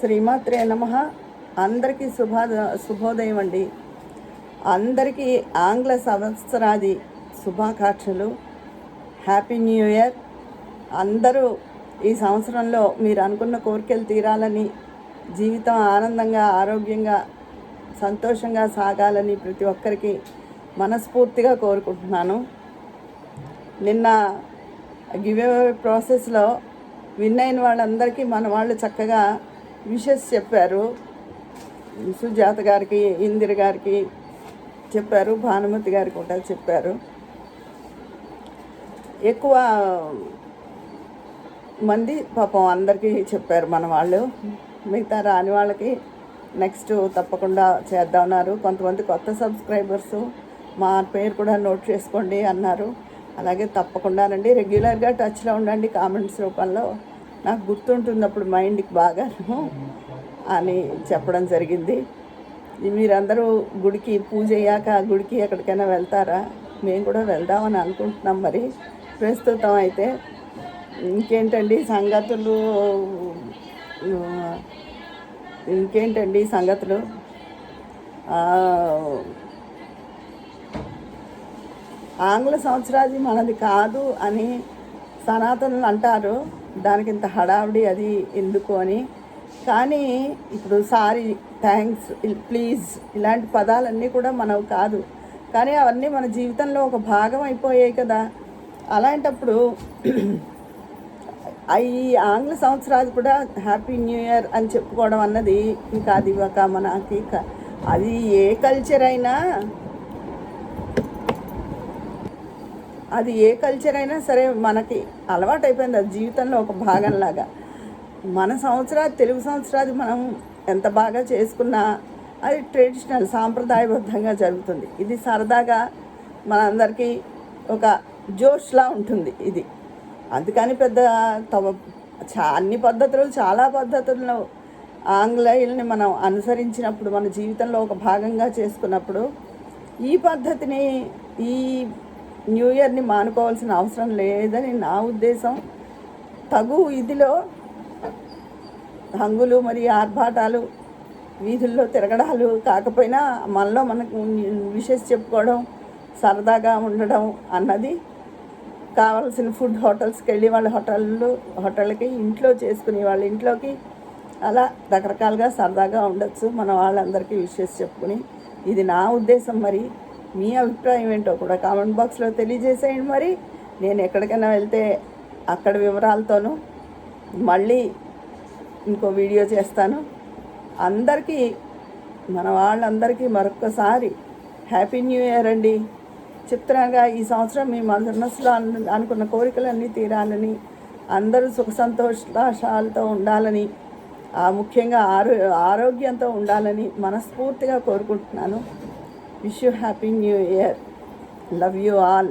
శ్రీమాత్రే నమ. అందరికీ శుభా శుభోదయం అండి. అందరికీ ఆంగ్ల సంవత్సరాది శుభాకాంక్షలు. Happy new year. అందరూ ఈ సంవత్సరంలో మీరు అనుకున్న కోరికలు తీరాలని జీవితం ఆనందంగా ఆరోగ్యంగా సంతోషంగా సాగాలని ప్రతి ఒక్కరికి మనస్ఫూర్తిగా కోరుకుంటున్నాను. నిన్న గివ్ ప్రాసెస్లో విన్ అయిన వాళ్ళందరికీ మన వాళ్ళు చక్కగా విషెస్ చెప్పారు. సుజాత గారికి ఇందిర గారికి చెప్పారు. భానుమతి గారికి కూడా చెప్పారు. ఎక్కువ మంది పాపం అందరికీ చెప్పారు మన వాళ్ళు. మిగతా రాని వాళ్ళకి నెక్స్ట్ తప్పకుండా చేద్దామన్నారు. కొంతమంది కొత్త సబ్స్క్రైబర్స్ మా పేరు కూడా నోట్ చేసుకోండి అన్నారు. అలాగే తప్పకుండానండి రెగ్యులర్గా టచ్లో ఉండండి కామెంట్స్ రూపంలో. నాకు గుర్తుంటుంది అప్పుడు మైండ్కి బాగాను అని చెప్పడం జరిగింది. మీరందరూ గుడికి పూజ అయ్యాక గుడికి ఎక్కడికైనా వెళ్తారా? మేము కూడా వెళ్దామని అనుకుంటున్నాం మరి. ప్రస్తుతం అయితే ఇంకేంటండి సంగతులు? ఇంకేంటండి సంగతులు? ఆంగ్ల సంవత్సరాది మనది కాదు అని సనాతనులు అంటారు. దానికి ఇంత హడావిడి అది ఎందుకు అని. కానీ ఇప్పుడు సారీ థ్యాంక్స్ ప్లీజ్ ఇలాంటి పదాలన్నీ కూడా మనవి కాదు. కానీ అవన్నీ మన జీవితంలో ఒక భాగం అయిపోయాయి కదా. అలాంటప్పుడు ఈ ఆంగ్ల సంవత్సరాలు కూడా హ్యాపీ న్యూ ఇయర్ అని చెప్పుకోవడం అన్నది ఇంకా అది ఒక మనకి క- అది ఏ కల్చర్ అయినా అది ఏ కల్చర్ అయినా సరే మనకి అలవాటు అయిపోయింది అది జీవితంలో ఒక భాగంలాగా. మన సంవత్సరాలు తెలుగు సంవత్సరాది మనం ఎంత బాగా చేసుకున్నా అది ట్రెడిషనల్ సాంప్రదాయబద్ధంగా జరుగుతుంది. ఇది సరదాగా మనందరికీ ఒక జోష్లా ఉంటుంది ఇది. అందుకని పెద్ద తమ చా అన్ని పద్ధతులు చాలా పద్ధతుల్లో ఆంగ్లేయుల్ని మనం అనుసరించినప్పుడు మన జీవితంలో ఒక భాగంగా చేసుకున్నప్పుడు ఈ పద్ధతిని ఈ న్యూ ఇయర్ని మానుకోవాల్సిన అవసరం లేదని నా ఉద్దేశం. తగు ఇదిలో హంగులు మరియు ఆర్భాటాలు వీధుల్లో తిరగడాలు కాకపోయినా మనలో మనకు విషెస్ చెప్పుకోవడం సరదాగా ఉండడం అన్నది కావాల్సిన ఫుడ్ హోటల్స్కి వెళ్ళి వాళ్ళ హోటళ్ళు హోటల్కి ఇంట్లో చేసుకుని వాళ్ళ ఇంట్లోకి అలా రకరకాలుగా సరదాగా ఉండొచ్చు. మన వాళ్ళందరికీ విషెస్ చెప్పుకుని. ఇది నా ఉద్దేశం మరి. మీ అభిప్రాయం ఏంటో కూడా కామెంట్ బాక్స్లో తెలియజేసేయండి మరి. నేను ఎక్కడికైనా వెళ్తే అక్కడ వివరాలతోనూ మళ్ళీ ఇంకో వీడియో చేస్తాను. అందరికీ మన వాళ్ళందరికీ మరొకసారి హ్యాపీ న్యూ ఇయర్ అండి. చిత్రంగా ఈ సంవత్సరం మీ మనసులో అను- అనుకున్న కోరికలన్నీ తీరాలని అందరూ సుఖ సంతోషాలతో ఉండాలని ఆ ముఖ్యంగా ఆరో ఆరోగ్యంతో ఉండాలని మనస్ఫూర్తిగా కోరుకుంటున్నాను. Wish you Happy New Year. Love you all.